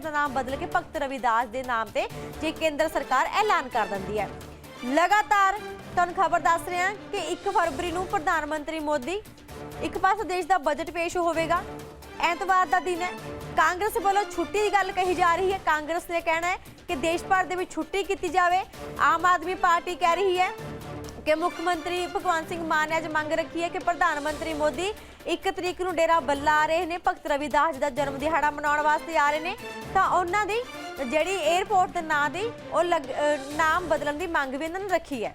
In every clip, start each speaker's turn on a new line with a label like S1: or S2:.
S1: ਦਾ ਨਾਮ ਬਦਲ ਕੇ ਭਗਤ ਰਵਿਦਾਸ ਦੇ ਨਾਮ ਤੇ ਜੇ ਕੇਂਦਰ ਸਰਕਾਰ ਐਲਾਨ ਕਰ ਦਿੰਦੀ ਹੈ। ਲਗਾਤਾਰ ਤੁਹਾਨੂੰ ਖਬਰ ਦੱਸ ਰਹੇ ਹਾਂ ਕਿ 1 ਫਰਵਰੀ ਨੂੰ ਪ੍ਰਧਾਨ ਮੰਤਰੀ ਮੋਦੀ ਇੱਕ ਪਾਸੇ ਦੇਸ਼ ਦਾ ਬਜਟ ਪੇਸ਼ ਹੋਵੇਗਾ। ਐਤਵਾਰ ਦਾ ਦਿਨ ਹੈ। ਕਾਂਗਰਸ ਵੱਲੋਂ ਛੁੱਟੀ ਦੀ ਗੱਲ ਕਹੀ ਜਾ ਰਹੀ ਹੈ। ਕਾਂਗਰਸ ਨੇ ਕਹਿਣਾ ਹੈ ਕਿ ਦੇਸ਼ ਭਰ ਦੇ ਵਿੱਚ ਛੁੱਟੀ ਕੀਤੀ ਜਾਵੇ। ਆਮ ਆਦਮੀ ਪਾਰਟੀ ਕਹਿ ਰਹੀ ਹੈ ਕਿ ਮੁੱਖ ਮੰਤਰੀ ਭਗਵੰਤ ਸਿੰਘ ਮਾਨ ਨੇ ਅੱਜ ਮੰਗ ਰੱਖੀ ਹੈ ਕਿ ਪ੍ਰਧਾਨ ਮੰਤਰੀ ਮੋਦੀ 1 ਤਰੀਕ ਨੂੰ ਡੇਰਾ ਬੱਲਾ ਆ ਰਹੇ ਨੇ, ਭਗਤ ਰਵਿਦਾਸ ਜੀ ਦਾ ਜਨਮ ਦਿਹਾੜਾ ਮਨਾਉਣ ਵਾਸਤੇ ਆ ਰਹੇ ਨੇ। ਤਾਂ ਉਹਨਾਂ ਦੀ ਜਿਹੜੀ 에ਅਰਪੋਰਟ ਦੇ ਨਾਂ ਦੀ, ਉਹ ਲੱਗ- ਨਾਮ ਬਦਲਣ ਦੀ ਮੰਗ ਵੀ ਇਹਨਾਂ ਨੇ ਰੱਖੀ ਹੈ।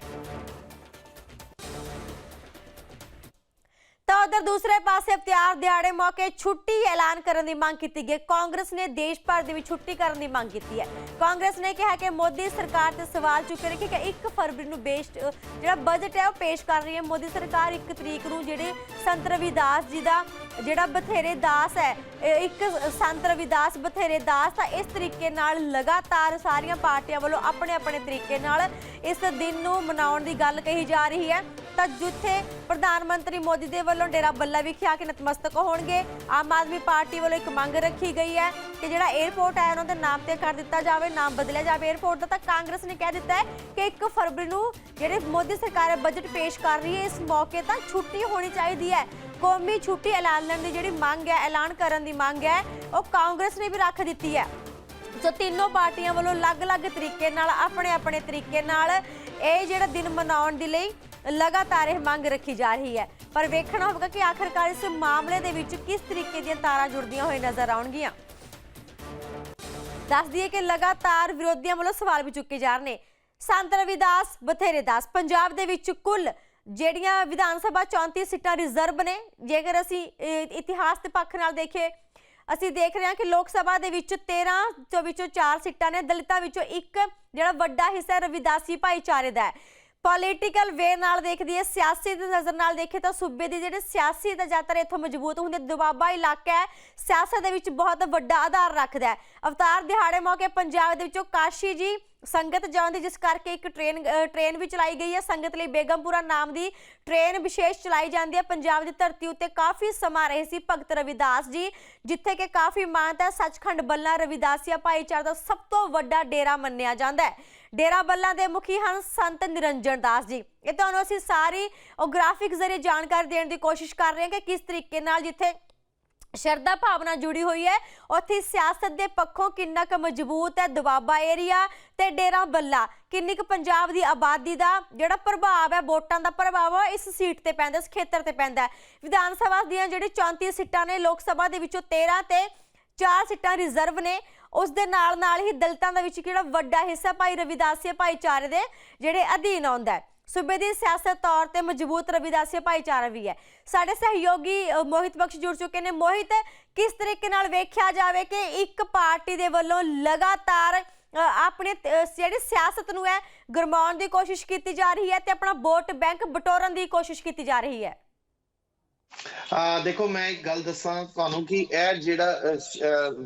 S1: ਉਧਰ ਦੂਸਰੇ ਪਾਸੇ ਇਫਤਿਆਰ ਦਿਹਾੜੇ ਮੌਕੇ ਛੁੱਟੀ ਐਲਾਨ ਕਰਨ ਦੀ ਮੰਗ ਕੀਤੀ ਗਈ। ਕਾਂਗਰਸ ਨੇ ਦੇਸ਼ ਭਰ ਦੇ ਵਿੱਚ ਛੁੱਟੀ ਕਰਨ ਦੀ ਮੰਗ ਕੀਤੀ ਹੈ। ਕਾਂਗਰਸ ਨੇ ਕਿਹਾ ਕਿ ਮੋਦੀ ਸਰਕਾਰ ਤੇ ਸਵਾਲ ਚੁੱਕੇ ਨੇ ਕਿ 1 ਫਰਵਰੀ ਨੂੰ ਬੇਸਟ, ਜਿਹੜਾ ਬਜਟ ਹੈ ਉਹ ਪੇਸ਼ ਕਰ ਰਹੀ ਹੈ। ਮੋਦੀ ਸਰਕਾਰ 1 ਤਰੀਕ ਨੂੰ ਜਿਹੜੇ ਸੰਤ ਰਵਿਦਾਸ ਜੀ ਦਾ ਜਿਹੜਾ ਬਥੇਰੇ ਦਾਸ ਹੈ ਇੱਕ ਸੰਤ ਰਵਿਦਾਸ ਬਥੇਰੇ ਦਾਸ ਤਾਂ ਇਸ ਤਰੀਕੇ ਨਾਲ ਲਗਾਤਾਰ ਸਾਰੀਆਂ ਪਾਰਟੀਆਂ ਵੱਲੋਂ ਆਪਣੇ ਆਪਣੇ ਤਰੀਕੇ ਨਾਲ ਇਸ ਦਿਨ ਨੂੰ ਮਨਾਉਣ ਦੀ ਗੱਲ ਕਹੀ ਜਾ ਰਹੀ ਹੈ। ਤਾਂ ਜਿੱਥੇ ਪ੍ਰਧਾਨ ਮੰਤਰੀ ਮੋਦੀ ਦੇ ਵੱਲੋਂ ਡੇਰਾ ਬੱਲਾ ਵਿਖੇ ਆ ਕੇ ਨਤਮਸਤਕ ਹੋਣਗੇ। ਆਮ ਆਦਮੀ ਪਾਰਟੀ ਵੱਲੋਂ ਇੱਕ ਮੰਗ ਰੱਖੀ ਗਈ ਹੈ ਕਿ ਜਿਹੜਾ 에ਅਰਪੋਰਟ ਹੈ, ਉਹਨਾਂ ਦੇ ਨਾਮ ਤੇ ਕਰ ਦਿੱਤਾ ਜਾਵੇ, ਨਾਮ ਬਦਲਿਆ ਜਾਵੇ 에ਅਰਪੋਰਟ ਦਾ। ਤਾਂ ਕਾਂਗਰਸ ਨੇ ਕਹਿ ਦਿੱਤਾ ਹੈ ਕਿ 1 ਫਰਵਰੀ ਨੂੰ ਜਿਹੜੇ ਮੋਦੀ ਸਰਕਾਰ ਬਜਟ ਪੇਸ਼ ਕਰ ਰਹੀ ਹੈ। ਇਸ ਮੌਕੇ ਤਾਂ ਛੁੱਟੀ ਹੋਣੀ ਚਾਹੀਦੀ ਹੈ। ਕੌਮੀ ਛੁੱਟੀ ਐਲਾਨਣ ਦੀ ਜਿਹੜੀ ਮੰਗ ਹੈ, ਐਲਾਨ ਕਰਨ ਦੀ ਮੰਗ ਹੈ, ਉਹ ਕਾਂਗਰਸ ਨੇ ਵੀ ਰੱਖ ਦਿੱਤੀ ਹੈ। ਸੋ ਤਿੰਨੋਂ ਪਾਰਟੀਆਂ ਵੱਲੋਂ ਅਲੱਗ-ਅਲੱਗ ਤਰੀਕੇ ਨਾਲ, ਆਪਣੇ-ਆਪਣੇ ਤਰੀਕੇ ਨਾਲ ਇਹ ਜਿਹੜਾ ਦਿਨ ਮਨਾਉਣ ਦੇ ਲਈ ਲਗਾਤਾਰ ਇਹ ਮੰਗ ਰੱਖੀ ਜਾ ਰਹੀ ਹੈ। ਪਰ ਵੇਖਣਾ ਹੋਵੇਗਾ ਕਿ ਆਖਰਕਾਰ ਇਸ ਮਾਮਲੇ ਦੇ ਵਿੱਚ ਕਿਸ ਤਰੀਕੇ ਦੀਆਂ ਤਾਰਾਂ ਜੁੜਦੀਆਂ ਹੋਈ ਨਜ਼ਰ ਆਉਣਗੀਆਂ। ਦੱਸ ਦਈਏ ਕਿ ਲਗਾਤਾਰ ਵਿਰੋਧੀਆਂ ਵੱਲੋਂ ਸਵਾਲ ਵੀ ਚੁੱਕੇ ਜਾ ਰਹੇ ਨੇ। ਸੰਤ ਰਵਿਦਾਸ ਬਥੇਰੇ ਦਾਸ, ਪੰਜਾਬ ਦੇ ਵਿੱਚ ਕੁੱਲ ਜਿਹੜੀਆਂ ਵਿਧਾਨ ਸਭਾ 34 ਸੀਟਾਂ ਰਿਜ਼ਰਵ ਨੇ, ਜੇਕਰ ਅਸੀਂ ਇਤਿਹਾਸ ਦੇ ਪੱਖ ਨਾਲ ਦੇਖੀਏ, ਅਸੀਂ ਦੇਖ ਰਹੇ ਹਾਂ ਕਿ ਲੋਕ ਸਭਾ ਦੇ ਵਿੱਚ 13 ਤੋਂ ਵਿੱਚੋਂ 4 ਸੀਟਾਂ ਨੇ, ਦਲਿਤਾਂ ਵਿੱਚੋਂ ਇੱਕ ਜਿਹੜਾ ਵੱਡਾ ਹਿੱਸਾ ਰਵਿਦਾਸੀ ਭਾਈਚਾਰੇ ਦਾ ਹੈ। ਪੋਲੀਟੀਕਲ ਵੇ ਨਾਲ ਦੇਖਦੀ ਹੈ, ਸਿਆਸੀ ਦੀ ਨਜ਼ਰ ਨਾਲ ਦੇਖੇ ਤਾਂ ਸੂਬੇ ਦੀ ਜਿਹੜੇ ਸਿਆਸੀ ਤਾਂ ਜ਼ਿਆਦਾਤਰ ਇੱਥੋਂ ਮਜ਼ਬੂਤ ਹੁੰਦੇ ਦੁਆਬਾ ਇਲਾਕਾ ਹੈ, ਸਿਆਸਤ ਦੇ ਵਿੱਚ ਬਹੁਤ ਵੱਡਾ ਆਧਾਰ ਰੱਖਦਾ ਹੈ। ਅਵਤਾਰ ਦਿਹਾੜੇ ਮੌਕੇ ਪੰਜਾਬ ਦੇ ਵਿੱਚੋਂ ਕਾਸ਼ੀ ਜੀ ਸੰਗਤ ਜਾਣ ਦੀ, ਜਿਸ ਕਰਕੇ ਇੱਕ ਟ੍ਰੇਨ ਟ੍ਰੇਨ ਵੀ ਚਲਾਈ ਗਈ ਹੈ। ਸੰਗਤ ਲਈ ਬੇਗਮਪੁਰਾ ਨਾਮ ਦੀ ਟ੍ਰੇਨ ਵਿਸ਼ੇਸ਼ ਚਲਾਈ ਜਾਂਦੀ ਹੈ। ਪੰਜਾਬ ਦੀ ਧਰਤੀ ਉੱਤੇ ਕਾਫੀ ਸਮਾਂ ਰਹੇ ਸੀ ਭਗਤ ਰਵਿਦਾਸ ਜੀ, ਜਿੱਥੇ ਕਿ ਕਾਫੀ ਮਾਨਤਾ ਹੈ। ਸੱਚਖੰਡ ਬੱਲਾ ਰਵਿਦਾਸੀਆ ਭਾਈਚਾਰੇ ਦਾ ਸਭ ਤੋਂ ਵੱਡਾ ਡੇਰਾ ਮੰਨਿਆ ਜਾਂਦਾ ਹੈ। ਡੇਰਾ ਬੱਲਾ ਦੇ ਮੁਖੀ ਹਨ ਸੰਤ ਨਿਰੰਜਨ ਦਾਸ ਜੀ। ਇਹ ਤੁਹਾਨੂੰ ਅਸੀਂ ਸਾਰੀ ਉਹ ਗ੍ਰਾਫਿਕ ਜ਼ਰੀਏ ਜਾਣਕਾਰੀ ਦੇਣ ਦੀ ਕੋਸ਼ਿਸ਼ ਕਰ ਰਹੇ ਹਾਂ ਕਿ ਕਿਸ ਤਰੀਕੇ ਨਾਲ ਜਿੱਥੇ ਸ਼ਰਧਾ ਭਾਵਨਾ ਜੁੜੀ ਹੋਈ ਹੈ। ਉੱਥੇ ਸਿਆਸਤ ਦੇ ਪੱਖੋਂ ਕਿੰਨਾ ਕੁ ਮਜ਼ਬੂਤ ਹੈ ਦੁਆਬਾ ਏਰੀਆ ਤੇ ਡੇਰਾ ਬੱਲਾ। ਕਿੰਨੀ ਕੁ ਪੰਜਾਬ ਦੀ ਆਬਾਦੀ ਦਾ ਜਿਹੜਾ ਪ੍ਰਭਾਵ ਹੈ, ਵੋਟਾਂ ਦਾ ਪ੍ਰਭਾਵ ਹੈ ਇਸ ਸੀਟ ਤੇ ਪੈਂਦਾ, ਇਸ ਖੇਤਰ ਤੇ ਪੈਂਦਾ ਵਿਧਾਨ ਸਭਾ ਦੀਆਂ ਜਿਹੜੀ 34 ਸੀਟਾਂ ਨੇ, ਲੋਕ ਸਭਾ ਦੇ ਵਿੱਚੋਂ 13 ਤੇ 4 ਸੀਟਾਂ ਰਿਜ਼ਰਵ ਨੇ। ਉਸ ਦੇ ਨਾਲ ਨਾਲ ਹੀ ਦਲਤਾਂ ਦਾ ਵਿੱਚ ਕਿਹੜਾ ਵੱਡਾ ਹਿੱਸਾ, ਭਾਈ ਰਵਿਦਾਸੀਆ ਭਾਈਚਾਰੇ ਦੇ ਜਿਹੜੇ ਅਧੀਨ ਆਉਂਦਾ ਹੈ। ਸੂਬੇ ਦੀ ਸਿਆਸਤ ਤੌਰ ਤੇ ਮਜ਼ਬੂਤ ਰਵਿਦਾਸੀ ਭਾਈਚਾਰਾ ਵੀ ਹੈ। ਸਾਡੇ ਸਹਿਯੋਗੀ ਮੋਹਿਤ ਬਖਸ਼ ਜੁੜ ਚੁੱਕੇ ਨੇ। ਮੋਹਿਤ, ਕਿਸ ਤਰੀਕੇ ਨਾਲ ਵੇਖਿਆ ਜਾਵੇ ਕਿ ਇੱਕ ਪਾਰਟੀ ਦੇ ਵੱਲੋਂ ਲਗਾਤਾਰ ਆਪਣੇ ਜਿਹੜੀ ਸਿਆਸਤ ਨੂੰ ਹੈ, ਗਰਮਾਉਣ ਦੀ ਕੋਸ਼ਿਸ਼ ਕੀਤੀ ਜਾ ਰਹੀ ਹੈ ਤੇ ਆਪਣਾ ਵੋਟ ਬੈਂਕ ਬਟੋਰਨ ਦੀ ਕੋਸ਼ਿਸ਼ ਕੀਤੀ ਜਾ ਰਹੀ ਹੈ?
S2: ਆ ਦੇਖੋ ਮੈਂ ਇੱਕ ਗੱਲ ਦੱਸਾਂ ਤੁਹਾਨੂੰ ਕਿ ਇਹ ਜਿਹੜਾ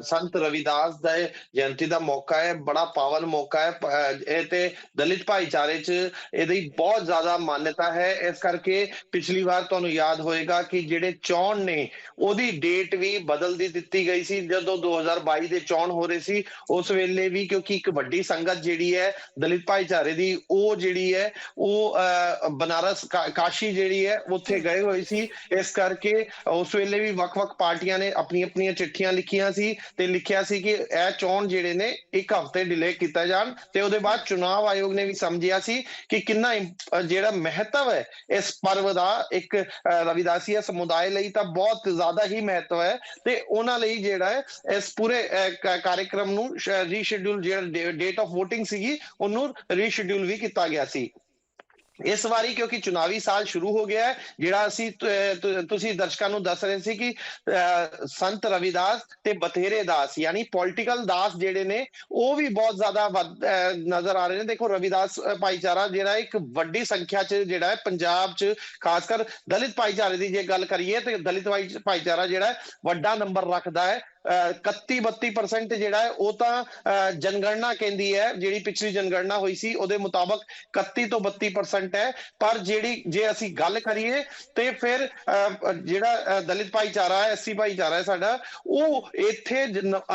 S2: ਸੰਤ ਰਵਿਦਾਸ ਦਾ ਜਯੰਤੀ ਦਾ ਮੌਕਾ ਹੈ ਬੜਾ ਪਾਵਨ ਮੌਕਾ ਹੈ ਇਹ ਤੇ ਦਲਿਤ ਭਾਈਚਾਰੇ 'ਚ ਇਹਦੀ ਬਹੁਤ ਜ਼ਿਆਦਾ ਮਾਨਤਾ ਹੈ। ਇਸ ਕਰਕੇ ਪਿਛਲੀ ਵਾਰ ਤੁਹਾਨੂੰ ਯਾਦ ਹੋਏਗਾ ਕਿ ਜਿਹੜੇ ਚੋਣ ਨੇ ਉਹਦੀ ਡੇਟ ਵੀ ਬਦਲ ਦੀ ਦਿੱਤੀ ਗਈ ਸੀ। ਜਦੋਂ 2022 ਦੇ ਚੋਣ ਹੋ ਰਹੇ ਸੀ ਉਸ ਵੇਲੇ ਵੀ ਕਿਉਂਕਿ ਇੱਕ ਵੱਡੀ ਸੰਗਤ ਜਿਹੜੀ ਹੈ ਦਲਿਤ ਭਾਈਚਾਰੇ ਦੀ ਉਹ ਜਿਹੜੀ ਹੈ ਉਹ ਅ, ਬਨਾਰਸ ਕਾਸ਼ੀ ਜਿਹੜੀ ਹੈ ਉੱਥੇ ਗਏ ਹੋਏ ਸੀ। ਇਸ ਕਰਕੇ ਉਸ ਵੇਲੇ ਵੀ ਵੱਖ-ਵੱਖ ਪਾਰਟੀਆਂ ਨੇ ਆਪਣੀਆਂ ਆਪਣੀਆਂ ਚਿੱਠੀਆਂ ਲਿਖੀਆਂ ਸੀ ਤੇ ਲਿਖਿਆ ਸੀ ਕਿ ਇਹ ਚੋਣ ਜਿਹੜੇ ਨੇ ਇੱਕ ਹਫ਼ਤੇ ਡਿਲੇ ਕੀਤਾ ਜਾਣ ਤੇ ਉਹਦੇ ਬਾਅਦ ਚੁਣਾਵ ਆਯੋਗ ਨੇ ਵੀ ਸਮਝਿਆ ਸੀ ਕਿ ਕਿੰਨਾ ਜਿਹੜਾ ਮਹੱਤਵ ਹੈ ਇਸ ਪਰਵ ਦਾ ਇੱਕ ਅ, ਰਵਿਦਾਸੀਆ ਸਮੁਦਾਇ ਲਈ ਤਾਂ ਬਹੁਤ ਜ਼ਿਆਦਾ ਹੀ ਮਹੱਤਵ ਹੈ ਤੇ ਉਹਨਾਂ ਲਈ ਜਿਹੜਾ ਹੈ ਇਸ ਪੂਰੇ ਅ, ਕ- ਕਾਰਜਕ੍ਰਮ ਨੂੰ ਰੀਸ਼ਡਿਊਲ ਜਿਹੜਾ ਡੇਟ ਆਫ VOTING ਸੀਗੀ ਉਹਨੂੰ ਰੀਸ਼ਡਿਊਲ ਵੀ ਕੀਤਾ ਗਿਆ ਸੀ। ਇਸ ਵਾਰੀ ਕਿਉਂਕਿ ਚੁਣਾਵੀ ਸਾਲ ਸ਼ੁਰੂ ਹੋ ਗਿਆ ਹੈ ਜਿਹੜਾ ਅਸੀਂ ਤੁਸੀਂ ਦਰਸ਼ਕਾਂ ਨੂੰ ਦੱਸ ਰਹੇ ਸੀ ਕਿ ਸੰਤ ਰਵਿਦਾਸ ਤੇ ਬਥੇਰੇ ਦਾਸ ਯਾਨੀ ਪੋਲਿਟੀਕਲ ਦਾਸ ਜਿਹੜੇ ਨੇ ਉਹ ਵੀ ਬਹੁਤ ਜ਼ਿਆਦਾ ਵੱਧ- ਅਹ, ਨਜ਼ਰ ਆ ਰਹੇ ਨੇ। ਦੇਖੋ ਰਵਿਦਾਸ ਭਾਈਚਾਰਾ ਜਿਹੜਾ ਇੱਕ ਵੱਡੀ ਸੰਖਿਆ 'ਚ ਜਿਹੜਾ ਹੈ ਪੰਜਾਬ 'ਚ ਖਾਸ ਕਰ ਦਲਿਤ ਭਾਈਚਾਰੇ ਦੀ ਜੇ ਗੱਲ ਕਰੀਏ ਤੇ ਦਲਿਤ ਭਾਈਚਾਰਾ ਜਿਹੜਾ ਵੱਡਾ ਨੰਬਰ ਰੱਖਦਾ ਹੈ। 31 32% ਜਿਹੜਾ ਹੈ ਉਹ ਤਾਂ ਅ, ਜਨਗਣਨਾ ਕਹਿੰਦੀ ਹੈ ਜਿਹੜੀ ਪਿਛਲੀ ਜਨਗਣਨਾ ਹੋਈ ਸੀ ਉਹਦੇ ਮੁਤਾਬਕ 31 ਤੋਂ 32% ਹੈ। ਪਰ ਜਿਹੜੀ ਜੇ ਅਸੀਂ ਗੱਲ ਕਰੀਏ ਤੇ ਫਿਰ ਜਿਹੜਾ ਦਲਿਤ ਭਾਈਚਾਰਾ ਹੈ ਐਸਸੀ ਭਾਈਚਾਰਾ ਹੈ ਸਾਡਾ ਉਹ ਇੱਥੇ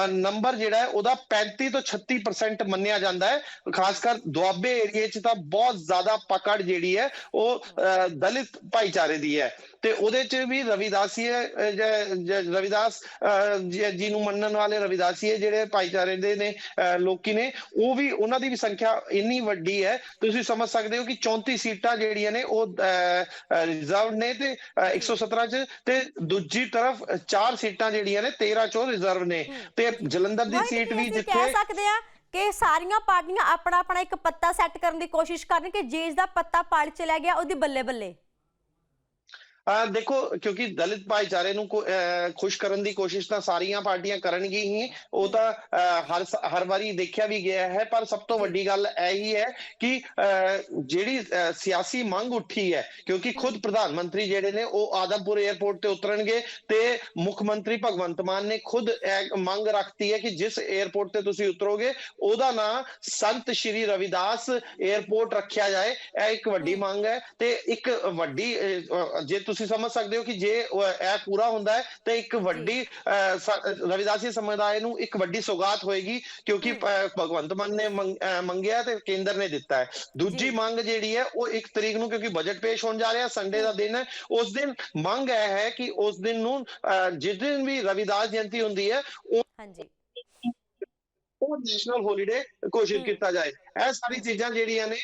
S2: ਨੰਬਰ ਜਿਹੜਾ ਹੈ ਉਹਦਾ 35 ਤੋਂ 36% ਮੰਨਿਆ ਜਾਂਦਾ ਹੈ। ਖਾਸ ਕਰ ਦੁਆਬੇ ਏਰੀਏ 'ਚ ਤਾਂ ਬਹੁਤ ਜ਼ਿਆਦਾ ਪਕੜ ਜਿਹੜੀ ਹੈ ਉਹ ਅ, ਦਲਿਤ ਭਾਈਚਾਰੇ ਦੀ ਹੈ। ਤੇ ਉਹਦੇ 'ਚ ਵੀ ਰਵਿਦਾਸੀਏ ਅ, ਜ- ਰਵਿਦਾਸ ਅ, ਜੀ ਨੂੰ ਮੰਨਣ ਵਾਲੇ ਰਵਿਦਾਸੀਏ ਜਿਹੜੇ ਭਾਈਚਾਰੇ ਦੇ ਨੇ ਲੋਕੀ ਨੇ ਉਹ ਵੀ ਉਹਨਾਂ ਦੀ ਵੀ ਸੰਖਿਆ ਇੰਨੀ ਵੱਡੀ ਹੈ। ਤੁਸੀਂ ਸਮਝ ਸਕਦੇ ਹੋ ਕਿ 34 ਸੀਟਾਂ ਜਿਹੜੀਆਂ ਨੇ ਉਹ ਰਿਜ਼ਰਵ ਨੇ ਤੇ ਅ, 117 ਚ ਤੇ ਦੂਜੀ ਤਰਫ ਅ, ਚਾਰ ਸੀਟਾਂ ਜਿਹੜੀਆਂ ਨੇ 13 ਚੋਂ ਰਿਜ਼ਰਵ ਨੇ। ਤੇ ਜਲੰਧਰ ਦੀ ਸੀਟ ਵੀ ਜਿੱਥੇ
S1: ਕਹਿ ਸਕਦੇ ਆ ਕਿ ਸਾਰੀਆਂ ਪਾਰਟੀਆਂ ਆਪਣਾ ਆਪਣਾ ਇੱਕ ਪੱਤਾ ਸੈੱਟ ਕਰਨ ਦੀ ਕੋਸ਼ਿਸ਼ ਕਰਨ ਕਿ ਜੇ ਇਸ ਦਾ ਪੱਤਾ ਪਾੜ ਚਲਾ ਗਿਆ ਉਹਦੀ ਬੱਲੇ ਬੱਲੇ
S2: ਦੇਖੋ, ਕਿਉਂਕਿ ਦਲਿਤ ਭਾਈਚਾਰੇ ਨੂੰ ਖੁਸ਼ ਕਰਨ ਦੀ ਕੋਸ਼ਿਸ਼ ਤਾਂ ਸਾਰੀਆਂ ਪਾਰਟੀਆਂ ਕਰਨਗੀਆਂ ਹੀ। ਉਹ ਤਾਂ ਹਰ ਹਰ ਵਾਰੀ ਦੇਖਿਆ ਵੀ ਗਿਆ ਹੈ, ਪਰ ਸਭ ਤੋਂ ਵੱਡੀ ਗੱਲ ਇਹ ਹੀ ਹੈ ਕਿ ਜਿਹੜੀ ਸਿਆਸੀ ਮੰਗ ਉੱਠੀ ਹੈ, ਕਿਉਂਕਿ ਖੁਦ ਪ੍ਰਧਾਨ ਮੰਤਰੀ ਜਿਹੜੇ ਨੇ, ਉਹ ਆਦਮਪੁਰ 에ਅਰਪੋਰਟ ਤੇ ਉਤਰਨਗੇ ਤੇ ਮੁੱਖ ਮੰਤਰੀ ਭਗਵੰਤ ਮਾਨ ਨੇ ਖੁਦ ਮੰਗ ਰੱਖਤੀ ਹੈ ਕਿ ਜਿਸ 에ਅਰਪੋਰਟ ਤੇ ਤੁਸੀਂ ਉਤਰੋਗੇ, ਉਹਦਾ ਨਾਂ ਸੰਤ ਸ਼੍ਰੀ ਰਵਿਦਾਸ 에ਅਰਪੋਰਟ ਰੱਖਿਆ ਜਾਏ। ਇਹ ਇੱਕ ਵੱਡੀ ਮੰਗ ਹੈ ਤੇ ਇੱਕ ਵੱਡੀ ਜੇ ਤੁਸੀਂ ਸਮਝ ਸਕਦੇ ਹੋ ਕਿ ਜੇ ਇਹ ਪੂਰਾ ਹੁੰਦਾ ਹੈ ਤੇ ਇੱਕ ਵੱਡੀ ਰਵਿਦਾਸੀ ਸਮੁਦਾਇ ਨੂੰ ਇੱਕ ਵੱਡੀ ਸੌਗਾਤ ਹੋਏਗੀ ਕਿਉਂਕਿ ਭਗਵੰਤ ਮਾਨ ਨੇ ਮੰਗਿਆ ਤੇ ਕੇਂਦਰ ਨੇ ਦਿੱਤਾ ਹੈ। ਦੂਜੀ। ਮੰਗ ਜਿਹੜੀ ਹੈ ਉਹ ਇੱਕ ਤਰੀਕ ਨੂੰ ਕਿਉਂਕਿ ਬਜਟ ਪੇਸ਼ ਹੋਣ ਜਾ ਰਿਹਾ ਸੰਡੇ ਦਾ ਦਿਨ ਹੈ ਉਸ ਦਿਨ ਮੰਗ ਇਹ ਹੈ ਕਿ ਉਸ ਦਿਨ ਨੂੰ ਜਿਸ ਦਿਨ ਵੀ ਰਵਿਦਾਸ ਜਯੰਤੀ ਹੁੰਦੀ ਹੈ ਉਹ
S1: ਹਾਂਜੀ।
S2: ਉਹ ਨੈਸ਼ਨਲ ਹੋਲੀਡੇ ਘੋਸ਼ਿਤ। ਕੀਤਾ ਜਾਏ। ਇਹ ਸਾਰੀ ਚੀਜ਼ਾਂ ਜਿਹੜੀਆਂ ਨੇ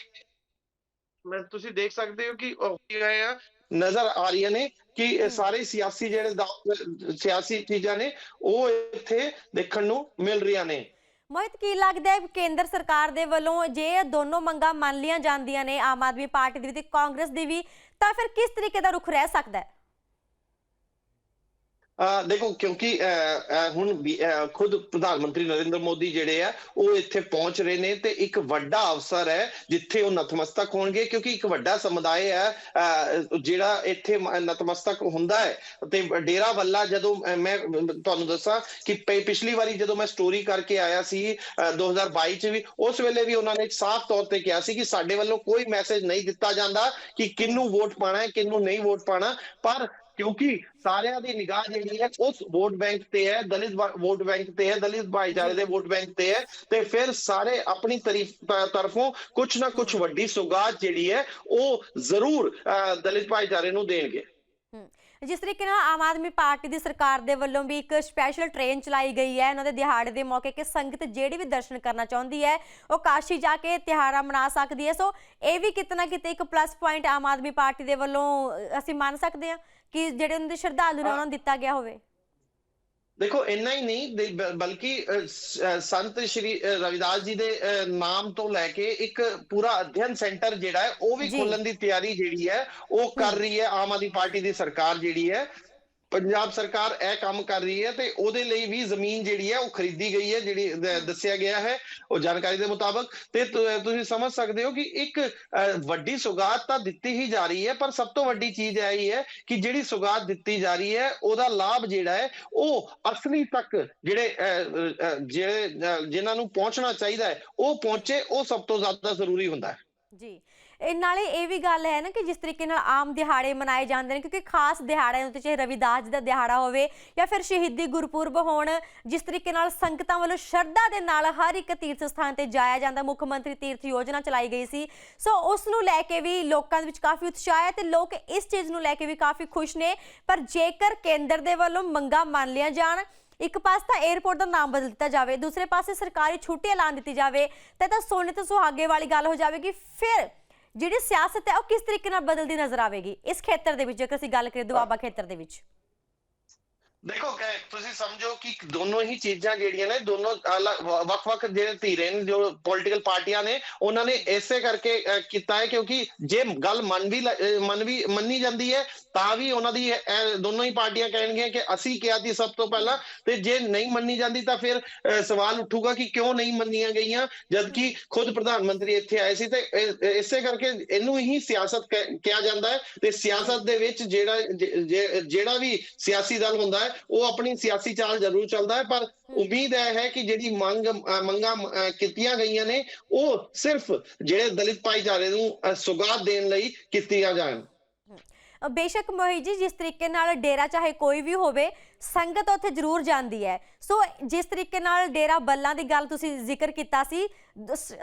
S2: ਮੈਂ ਤੁਸੀਂ ਦੇਖ ਸਕਦੇ ਹੋ ਕਿ ਉਹ ਕੀ ਗਏ ਆ ਨਜ਼ਰ ਆ ਰਹੀਆਂ ਨੇ ਕਿ ਇਹ ਸਾਰੇ ਸਿਆਸੀ ਜਿਹੜੇ ਸਿਆਸੀ ਚੀਜ਼ਾਂ ਨੇ ਉਹ ਇੱਥੇ ਦੇਖਣ ਨੂੰ ਮਿਲ ਰਹੀਆਂ ਨੇ।
S1: ਮੋਹਿਤ ਕੀ ਲੱਗਦਾ ਹੈ ਕੇਂਦਰ ਸਰਕਾਰ ਦੇ ਵੱਲੋਂ ਜੇ ਇਹ ਦੋਨੋਂ ਮੰਗਾਂ ਮੰਨ ਲੀਆਂ ਜਾਂਦੀਆਂ ਨੇ ਆਮ ਆਦਮੀ ਪਾਰਟੀ ਦੀ ਵੀ ਤੇ ਕਾਂਗਰਸ ਦੀ ਵੀ ਤਾਂ ਫਿਰ ਕਿਸ ਤਰੀਕੇ ਦਾ ਰੁਖ ਰਹਿ ਸਕਦਾ ਹੈ?
S2: ਦੇਖੋ ਕਿਉਂਕਿ ਹੁਣ ਖੁਦ ਪ੍ਰਧਾਨ ਮੰਤਰੀ ਨਰਿੰਦਰ ਮੋਦੀ ਜਿਹੜੇ ਆ ਉਹ ਇੱਥੇ ਪਹੁੰਚ ਰਹੇ ਨੇ ਤੇ ਇੱਕ ਵੱਡਾ ਅਵਸਰ ਹੈ ਜਿੱਥੇ ਉਹ ਨਤਮਸਤਕ ਹੋਣਗੇ ਕਿਉਂਕਿ ਇੱਕ ਵੱਡਾ ਸਮੁਦਾਇ ਹੈ ਜਿਹੜਾ ਇੱਥੇ ਨਤਮਸਤਕ ਹੁੰਦਾ ਹੈ ਤੇ ਡੇਰਾ ਵੱਲਾ ਜਦੋਂ ਮੈਂ ਤੁਹਾਨੂੰ ਦੱਸਾਂ ਕਿ ਪਿਛਲੀ ਵਾਰੀ ਜਦੋਂ ਮੈਂ ਸਟੋਰੀ ਕਰਕੇ ਆਇਆ ਸੀ ਅਹ, 2022 ਚ ਵੀ ਉਸ ਵੇਲੇ ਵੀ ਉਹਨਾਂ ਨੇ ਸਾਫ਼ ਤੌਰ ਤੇ ਕਿਹਾ ਸੀ ਕਿ ਸਾਡੇ ਵੱਲੋਂ ਕੋਈ ਮੈਸੇਜ ਨਹੀਂ ਦਿੱਤਾ ਜਾਂਦਾ ਕਿ ਕਿਹਨੂੰ ਵੋਟ ਪਾਣਾ ਹੈ ਕਿਹਨੂੰ ਨਹੀਂ ਵੋਟ ਪਾਣਾ ਪਰ ਕਿਉਂਕਿ ਸਾਰਿਆਂ ਦੀ ਨਿਗਾਹ ਜਿਹੜੀ ਹੈ ਉਸ ਵੋਟ ਬੈਂਕ ਤੇ ਹੈ ਦਲਿਤ ਵੋਟ ਬੈਂਕ ਤੇ ਹੈ ਦਲਿਤ ਭਾਈਚਾਰੇ ਦੇ ਵੋਟ ਬੈਂਕ ਤੇ ਹੈ ਤੇ ਫਿਰ ਸਾਰੇ ਆਪਣੀ ਤਾਰੀਫ ਤ- ਤਰਫੋਂ ਕੁਝ ਨਾ ਕੁਝ ਵੱਡੀ ਸੁਗਾਤ ਜਿਹੜੀ ਹੈ ਉਹ ਜ਼ਰੂਰ ਅਹ, ਦਲਿਤ ਭਾਈਚਾਰੇ ਨੂੰ ਦੇਣਗੇ।
S1: ਜਿਸ ਤਰੀਕੇ ਨਾਲ ਆਮ ਆਦਮੀ ਪਾਰਟੀ ਦੀ ਸਰਕਾਰ ਦੇ ਵੱਲੋਂ ਵੀ ਇੱਕ ਸਪੈਸ਼ਲ ਟ੍ਰੇਨ ਚਲਾਈ ਗਈ ਹੈ ਇਹਨਾਂ ਦੇ ਦਿਹਾੜੇ ਦੇ ਮੌਕੇ ਕਿ ਸੰਗਤ ਜਿਹੜੀ ਵੀ ਦਰਸ਼ਨ ਕਰਨਾ ਚਾਹੁੰਦੀ ਹੈ ਉਹ ਕਾਸ਼ੀ ਜਾ ਕੇ ਤਿਹਾੜਾ ਮਨਾ ਸਕਦੀ ਹੈ। ਸੋ ਇਹ ਵੀ ਕਿਤਨਾ ਕਿਤੇ ਇੱਕ plus point Aam Aadmi party ਦੇ ਵੱਲੋਂ ਅਸੀਂ ਮੰਨ ਸਕਦੇ ਹਾਂ ਕਿ ਜਿਹੜੇ ਉਹਨਾਂ ਦੇ ਸ਼ਰਧਾਲੂ ਨੇ ਉਹਨਾਂ ਨੂੰ ਦਿੱਤਾ ਗਿਆ ਹੋਵੇ।
S2: ਦੇਖੋ ਇੰਨਾ ਹੀ ਨਹੀਂ ਬਲਕਿ ਸੰਤ ਸ਼੍ਰੀ ਰਵਿਦਾਸ ਜੀ ਦੇ ਨਾਮ ਤੋਂ ਲੈ ਕੇ ਇੱਕ ਪੂਰਾ ਅਧਿਐਨ ਸੈਂਟਰ ਜਿਹੜਾ ਹੈ ਉਹ ਵੀ। ਖੋਲਣ ਦੀ ਤਿਆਰੀ ਜਿਹੜੀ ਹੈ ਉਹ ਕਰ ਰਹੀ ਹੈ ਆਮ ਆਦਮੀ ਪਾਰਟੀ ਦੀ ਸਰਕਾਰ ਜਿਹੜੀ ਹੈ ਪੰਜਾਬ ਸਰਕਾਰ ਇਹ ਕੰਮ ਕਰ ਰਹੀ ਹੈ ਤੇ ਉਹਦੇ ਲਈ ਵੀ ਜ਼ਮੀਨ ਜਿਹੜੀ ਹੈ ਉਹ ਖਰੀਦੀ ਗਈ ਹੈ ਜਿਹੜੀ ਦੱਸਿਆ ਗਿਆ ਹੈ ਉਹ ਜਾਣਕਾਰੀ ਦੇ ਮੁਤਾਬਕ। ਤੇ ਤੁਸੀਂ ਸਮਝ ਸਕਦੇ ਹੋ ਕਿ ਇੱਕ ਵੱਡੀ ਸੁਗਾਤ ਤਾਂ ਦਿੱਤੀ ਹੀ ਜਾ ਰਹੀ ਹੈ ਪਰ ਸਭ ਤੋਂ ਵੱਡੀ ਚੀਜ਼ ਇਹ ਹੀ ਹੈ ਕਿ ਜਿਹੜੀ ਸੁਗਾਤ ਦਿੱਤੀ ਜਾ ਰਹੀ ਹੈ ਉਹਦਾ ਲਾਭ ਜਿਹੜਾ ਹੈ ਉਹ ਅਸਲੀ ਤੱਕ ਜਿਹੜੇ ਜਿਹੜੇ ਅਹ, ਜਿਨ੍ਹਾਂ ਨੂੰ ਪਹੁੰਚਣਾ ਚਾਹੀਦਾ ਹੈ ਉਹ ਪਹੁੰਚੇ ਉਹ ਸਭ ਤੋਂ ਜ਼ਿਆਦਾ ਜ਼ਰੂਰੀ ਹੁੰਦਾ ਹੈ।
S1: ਜੀ। ਇਹ ਨਾਲੇ ਇਹ ਵੀ ਗੱਲ ਹੈ ਨਾ ਕਿ ਜਿਸ ਤਰੀਕੇ ਨਾਲ ਆਮ ਦਿਹਾੜੇ ਮਨਾਏ ਜਾਂਦੇ ਨੇ, ਕਿਉਂਕਿ ਖਾਸ ਦਿਹਾੜਿਆਂ ਉੱਤੇ ਚਾਹੇ ਰਵਿਦਾਸ ਜੀ ਦਾ ਦਿਹਾੜਾ ਹੋਵੇ ਜਾਂ ਫਿਰ ਸ਼ਹੀਦੀ ਗੁਰਪੁਰਬ ਹੋਣ, ਜਿਸ ਤਰੀਕੇ ਨਾਲ ਸੰਗਤਾਂ ਵੱਲੋਂ ਸ਼ਰਧਾ ਦੇ ਨਾਲ ਹਰ ਇੱਕ ਤੀਰਥ ਸਥਾਨ ਤੇ ਜਾਇਆ ਜਾਂਦਾ, ਮੁੱਖ ਮੰਤਰੀ ਤੀਰਥ ਯੋਜਨਾ ਚਲਾਈ ਗਈ ਸੀ। ਸੋ ਉਸ ਨੂੰ ਲੈ ਕੇ ਵੀ ਲੋਕਾਂ ਦੇ ਵਿੱਚ ਕਾਫੀ ਉਤਸ਼ਾਹ ਹੈ ਤੇ ਲੋਕ ਇਸ ਚੀਜ਼ ਨੂੰ ਲੈ ਕੇ ਵੀ ਕਾਫੀ ਖੁਸ਼ ਨੇ। ਪਰ ਜੇਕਰ ਕੇਂਦਰ ਦੇ ਵੱਲੋਂ ਮੰਗਾਂ ਮੰਨ ਲਿਆ ਜਾਣ, ਇੱਕ ਪਾਸੇ ਤਾਂ 에ਅਰਪੋਰਟ ਦਾ ਨਾਮ ਬਦਲ ਦਿੱਤਾ ਜਾਵੇ, ਦੂਸਰੇ ਪਾਸੇ ਸਰਕਾਰੀ ਛੁੱਟੀ ਐਲਾਨ ਦਿੱਤੀ ਜਾਵੇ, ਤੇ ਤਾਂ ਸੋਨੇ ਤੇ ਸੁਹਾਗੇ ਵਾਲੀ ਗੱਲ ਹੋ ਜਾਵੇਗੀ। ਫਿਰ ਜਿਹੜੀ ਸਿਆਸਤ ਹੈ ਉਹ ਕਿਸ ਤਰੀਕੇ ਨਾਲ ਬਦਲਦੀ ਨਜ਼ਰ ਆਵੇਗੀ? ਇਸ ਖੇਤਰ ਦੇ ਵਿੱਚ ਜੇਕਰ ਅਸੀਂ ਗੱਲ ਕਰੀਏ ਦੁਆਬਾ ਖੇਤਰ ਦੇ ਵਿੱਚ।
S2: ਦੇਖੋ ਤੁਸੀਂ ਸਮਝੋ ਕਿ ਦੋਨੋਂ ਹੀ ਚੀਜ਼ਾਂ ਜਿਹੜੀਆਂ ਨੇ, ਦੋਨੋਂ ਵੱਖ-ਵੱਖ ਜਿਹੜੇ ਧੀਰੇ ਨੇ, ਜੋ ਪੋਲੀਟੀਕਲ ਪਾਰਟੀਆਂ ਨੇ, ਉਹਨਾਂ ਨੇ ਇਸੇ ਕਰਕੇ ਕੀਤਾ ਹੈ ਕਿਉਂਕਿ ਜੇ ਗੱਲ ਮੰਨ ਵੀ ਮੰਨ ਵੀ, ਮੰਨੀ ਜਾਂਦੀ ਹੈ, ਤਾਂ ਵੀ ਉਹਨਾਂ ਦੀ ਦੋਨੋਂ ਹੀ ਪਾਰਟੀਆਂ ਕਹਿਣਗੀਆਂ ਕਿ ਅਸੀਂ ਕਿਹਾ ਸੀ ਸਭ ਤੋਂ ਪਹਿਲਾਂ, ਤੇ ਜੇ ਨਹੀਂ ਮੰਨੀ ਜਾਂਦੀ ਤਾਂ ਫਿਰ ਸਵਾਲ ਉੱਠੂਗਾ ਕਿ ਕਿਉਂ ਨਹੀਂ ਮੰਨੀਆਂ ਗਈਆਂ, ਜਦਕਿ ਖੁਦ ਪ੍ਰਧਾਨ ਮੰਤਰੀ ਇੱਥੇ ਆਏ ਸੀ, ਤੇ ਇਹ- ਇਸੇ ਕਰਕੇ ਇਹਨੂੰ ਹੀ ਸਿਆਸਤ ਕਹਿ- ਕਿਹਾ ਜਾਂਦਾ ਹੈ, ਤੇ ਸਿਆਸਤ ਦੇ ਵਿੱਚ ਜਿਹੜਾ ਜਿਹੜਾ ਵੀ ਸਿਆਸੀ ਦਲ ਹੁੰਦਾ ਹੈ ਹੈ ਉਹ ਆਪਣੀ ਸਿਆਸੀ ਚਾਲ ਜ਼ਰੂਰ ਚੱਲਦਾ ਹੈ ਪਰ ਉਮੀਦ ਇਹ ਹੈ ਕਿ ਜਿਹੜੀ ਮੰਗ ਮੰਗਾਂ ਕੀਤੀਆਂ ਗਈਆਂ ਨੇ ਉਹ ਸਿਰਫ ਜਿਹੜੇ ਦਲਿਤ ਭਾਈਚਾਰੇ ਨੂੰ ਸੁਗਾਤ ਦੇਣ ਲਈ ਕੀਤੀਆਂ ਜਾਣ।
S1: ਬੇਸ਼ੱਕ ਮੋਹਿਤ ਜੀ, ਜਿਸ ਤਰੀਕੇ ਨਾਲ ਡੇਰਾ ਚਾਹੇ ਕੋਈ ਵੀ ਹੋਵੇ, ਸੰਗਤ ਉੱਥੇ ਜ਼ਰੂਰ ਜਾਂਦੀ ਹੈ। ਸੋ ਜਿਸ ਤਰੀਕੇ ਨਾਲ ਡੇਰਾ ਬੱਲਾਂ ਦੀ ਗੱਲ ਤੁਸੀਂ ਜ਼ਿਕਰ ਕੀਤਾ ਸੀ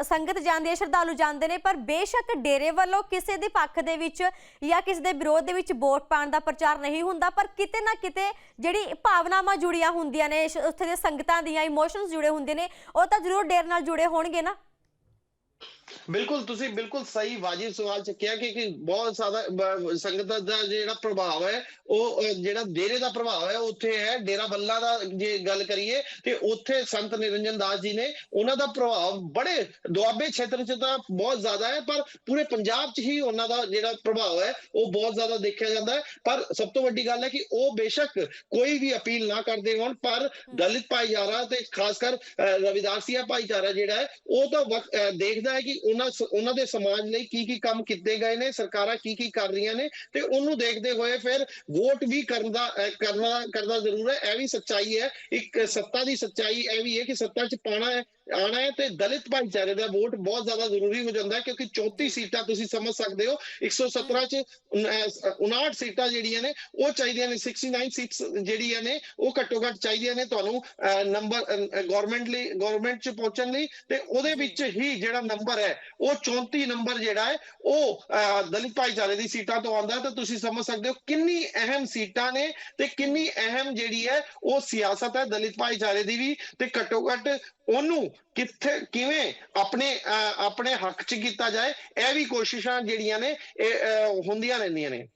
S1: ਸੰਗਤ ਜਾਂਦੀ ਹੈ, ਸ਼ਰਧਾਲੂ ਜਾਂਦੇ ਨੇ, ਪਰ ਬੇਸ਼ੱਕ ਡੇਰੇ ਵੱਲੋਂ ਕਿਸੇ ਦੇ ਪੱਖ ਦੇ ਵਿੱਚ ਜਾਂ ਕਿਸੇ ਦੇ ਵਿਰੋਧ ਦੇ ਵਿੱਚ ਵੋਟ ਪਾਉਣ ਦਾ ਪ੍ਰਚਾਰ ਨਹੀਂ ਹੁੰਦਾ, ਪਰ ਕਿਤੇ ਨਾ ਕਿਤੇ ਜਿਹੜੀ ਭਾਵਨਾਵਾਂ ਜੁੜੀਆਂ ਹੁੰਦੀਆਂ ਨੇ ਉੱਥੇ ਦੇ ਸੰਗਤਾਂ ਦੀਆਂ ਇਮੋਸ਼ਨਸ ਜੁੜੇ ਹੁੰਦੇ ਨੇ, ਉਹ ਤਾਂ ਜ਼ਰੂਰ ਡੇਰੇ ਨਾਲ ਜੁੜੇ ਹੋਣਗੇ ਨਾ।
S2: ਬਿਲਕੁਲ ਤੁਸੀਂ ਬਿਲਕੁਲ ਸਹੀ ਵਾਜਿਬ ਸਵਾਲ ਚੱਕਿਆ ਕਿ ਕਿ ਬਹੁਤ ਜ਼ਿਆਦਾ ਬ- ਸੰਗਤ ਦਾ ਜਿਹੜਾ ਪ੍ਰਭਾਵ ਹੈ ਉਹ ਜਿਹੜਾ ਡੇਰੇ ਦਾ ਪ੍ਰਭਾਵ ਹੈ ਉੱਥੇ ਹੈ ਡੇਰਾ ਬੱਲਾ ਦਾ ਜੇ ਗੱਲ ਕਰੀਏ ਤੇ ਉੱਥੇ ਸੰਤ ਨਿਰੰਜਨ ਦਾਸ ਜੀ ਨੇ ਉਹਨਾਂ ਦਾ ਪ੍ਰਭਾਵ ਬੜੇ ਦੁਆਬੇ ਖੇਤਰ 'ਚ ਤਾਂ ਬਹੁਤ ਜ਼ਿਆਦਾ ਹੈ ਪਰ ਪੂਰੇ ਪੰਜਾਬ 'ਚ ਹੀ ਉਹਨਾਂ ਦਾ ਜਿਹੜਾ ਪ੍ਰਭਾਵ ਹੈ ਉਹ ਬਹੁਤ ਜ਼ਿਆਦਾ ਦੇਖਿਆ ਜਾਂਦਾ ਹੈ। ਪਰ ਸਭ ਤੋਂ ਵੱਡੀ ਗੱਲ ਹੈ ਕਿ ਉਹ ਬੇਸ਼ੱਕ ਕੋਈ ਵੀ ਅਪੀਲ ਨਾ ਕਰਦੇ ਹੋਣ ਪਰ ਦਲਿਤ ਭਾਈਚਾਰਾ ਤੇ ਖਾਸ ਕਰ ਅ, ਰਵਿਦਾਸੀਆ ਭਾਈਚਾਰਾ ਜਿਹੜਾ ਹੈ ਉਹ ਤਾਂ ਵਕ- ਦੇਖਦਾ ਹੈ ਕਿ ਉਹਨਾਂ ਉਹਨਾਂ ਦੇ ਸਮਾਜ ਲਈ ਕੀ ਕੀ ਕੰਮ ਕੀਤੇ ਗਏ ਨੇ ਸਰਕਾਰਾਂ ਕੀ ਕੀ ਕਰ ਰਹੀਆਂ ਨੇ ਤੇ ਉਹਨੂੰ ਦੇਖਦੇ ਹੋਏ ਫਿਰ ਵੋਟ ਵੀ ਕਰਨ ਦਾ ਕਰਨਾ ਕਰਨਾ ਜ਼ਰੂਰ ਹੈ। ਇਹ ਵੀ ਸੱਚਾਈ ਹੈ। ਇੱਕ ਸੱਤਾ ਦੀ ਸੱਚਾਈ ਇਹ ਵੀ ਹੈ ਕਿ ਸੱਤਾ 'ਚ ਪਾਣਾ ਹੈ ਆਣਾ ਹੈ ਤੇ ਦਲਿਤ ਭਾਈਚਾਰੇ ਦਾ ਵੋਟ ਬਹੁਤ ਜ਼ਿਆਦਾ ਜ਼ਰੂਰੀ ਹੋ ਜਾਂਦਾ ਹੈ ਕਿਉਂਕਿ 34 ਸੀਟਾਂ ਤੁਸੀਂ ਸਮਝ ਸਕਦੇ ਹੋ 117 ਚ ਉਨ- ਅਹ 59 ਸੀਟਾਂ ਜਿਹੜੀਆਂ ਨੇ ਉਹ ਚਾਹੀਦੀਆਂ ਨੇ। 69 ਸੀਟਸ ਜਿਹੜੀਆਂ ਨੇ ਉਹ ਘੱਟੋ ਘੱਟ ਚਾਹੀਦੀਆਂ ਨੇ ਤੁਹਾਨੂੰ ਨੰਬਰ ਗਵਰਨਮੈਂਟ ਲਈ ਗਵਰਨਮੈਂਟ ਚ ਪਹੁੰਚਣ ਲਈ ਤੇ ਉਹਦੇ ਵਿੱਚ ਹੀ ਜਿਹੜਾ ਨੰਬਰ ਹੈ ਉਹ 34 ਨੰਬਰ ਜਿਹੜਾ ਹੈ ਉਹ ਅਹ, ਦਲਿਤ ਭਾਈਚਾਰੇ ਦੀ ਸੀਟਾਂ ਤੋਂ ਆਉਂਦਾ ਹੈ ਤਾਂ ਤੁਸੀਂ ਸਮਝ ਸਕਦੇ ਹੋ ਕਿੰਨੀ ਅਹਿਮ ਸੀਟਾਂ ਨੇ ਤੇ ਕਿੰਨੀ ਅਹਿਮ ਜਿਹੜੀ ਹੈ ਉਹ ਸਿਆਸਤ ਹੈ ਦਲਿਤ ਭਾਈਚਾਰੇ ਦੀ ਵੀ ਤੇ ਘੱਟੋ ਘੱਟ ਉਹਨੂੰ ਕਿੱਥੇ ਕਿਵੇਂ ਆਪਣੇ ਅਹ, ਆਪਣੇ ਹੱਕ 'ਚ ਕੀਤਾ ਜਾਏ ਇਹ ਵੀ ਕੋਸ਼ਿਸ਼ਾਂ ਜਿਹੜੀਆਂ ਨੇ ਇਹ ਹੁੰਦੀਆਂ ਰਹਿੰਦੀਆਂ ਨੇ।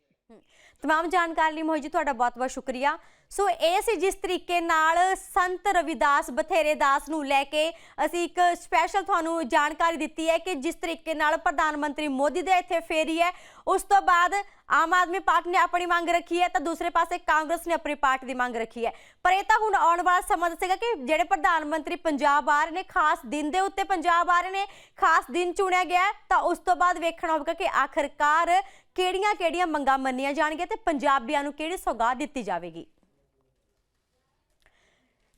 S1: ਤਮਾਮ ਜਾਣਕਾਰੀ ਲਈ ਮੋਹਿਤ ਜੀ, ਤੁਹਾਡਾ ਬਹੁਤ-ਬਹੁਤ ਸ਼ੁਕਰੀਆ। ਸੋ ਇਹ ਸੀ ਜਿਸ ਤਰੀਕੇ ਨਾਲ ਸੰਤ ਰਵਿਦਾਸ ਬਥੇਰੇ ਦਾਸ ਨੂੰ ਲੈ ਕੇ ਅਸੀਂ ਇੱਕ ਸਪੈਸ਼ਲ ਤੁਹਾਨੂੰ ਜਾਣਕਾਰੀ ਦਿੱਤੀ ਹੈ ਕਿ ਜਿਸ ਤਰੀਕੇ ਨਾਲ ਪ੍ਰਧਾਨ ਮੰਤਰੀ ਮੋਦੀ ਦੇ ਇੱਥੇ ਫੇਰੀ ਹੈ, ਉਸ ਤੋਂ ਬਾਅਦ ਆਮ ਆਦਮੀ ਪਾਰਟੀ ਨੇ ਆਪਣੀ ਮੰਗ ਰੱਖੀ ਹੈ, ਤਾਂ ਦੂਸਰੇ ਪਾਸੇ ਕਾਂਗਰਸ ਨੇ ਆਪਣੀ ਪਾਰਟੀ ਦੀ ਮੰਗ ਰੱਖੀ ਹੈ। ਪਰ ਇਹ ਤਾਂ ਹੁਣ ਆਉਣ ਵਾਲਾ ਸਮਾਂ ਦੱਸੇਗਾ ਕਿ ਜਿਹੜੇ ਪ੍ਰਧਾਨ ਮੰਤਰੀ ਪੰਜਾਬ ਆ ਰਹੇ ਨੇ, ਖਾਸ ਦਿਨ ਦੇ ਉੱਤੇ ਪੰਜਾਬ ਆ ਰਹੇ ਨੇ, ਖਾਸ ਦਿਨ ਚੁਣਿਆ ਗਿਆ ਤਾਂ ਉਸ ਤੋਂ ਬਾਅਦ ਵੇਖਣਾ ਹੋਵੇਗਾ ਕਿ ਆਖਰਕਾਰ ਕਿਹੜੀਆਂ-ਕਿਹੜੀਆਂ ਮੰਗਾਂ ਮੰਨੀਆਂ ਜਾਣਗੀਆਂ ਤੇ ਪੰਜਾਬੀਆਂ ਨੂੰ ਕਿਹੜੀ ਸੌਗਾਤ ਦਿੱਤੀ ਜਾਵੇਗੀ?